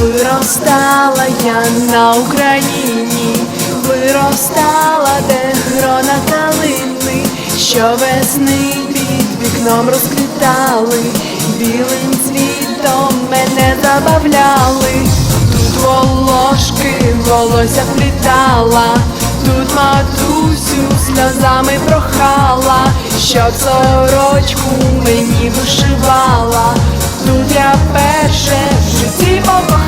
Виростала я на Україні, виростала, де грона калини, що весни під вікном розквітали, білим цвітом мене забавляли, тут волошки волосся плітала, тут матусю сльозами прохала, щоб сорочку мені вишивала, тут я перше в житті покохала,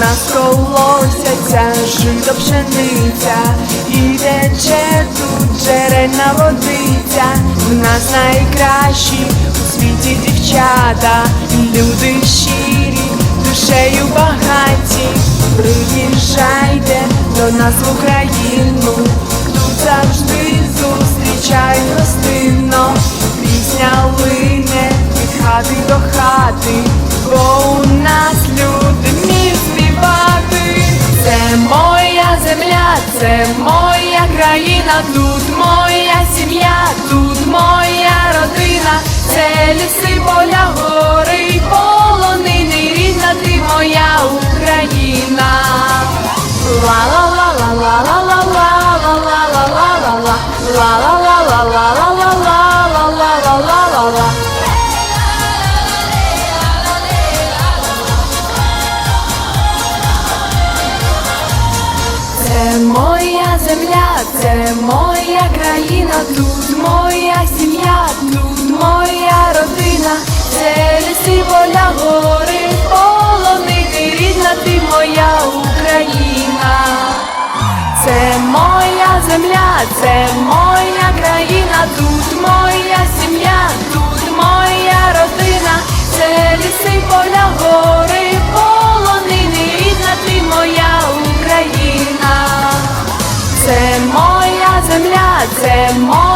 нас колосяться жито пшениця, і тече тут джерельна водиця. В нас найкращі у світі дівчата, люди щирі, душею багаті. Приїжджайте до нас в Україну, це моя країна, тут моя сім'я, тут моя родина, це ліси, поля, гори, полонини, рідна ти моя Україна. ла земля, це моя країна, тут моя сім'я, тут моя родина, це ліси, воля, гори, полони, рідна, ти моя Україна, це моя земля, це моя країна, тут моя сім'я, тут моя родина, це ліси. them all.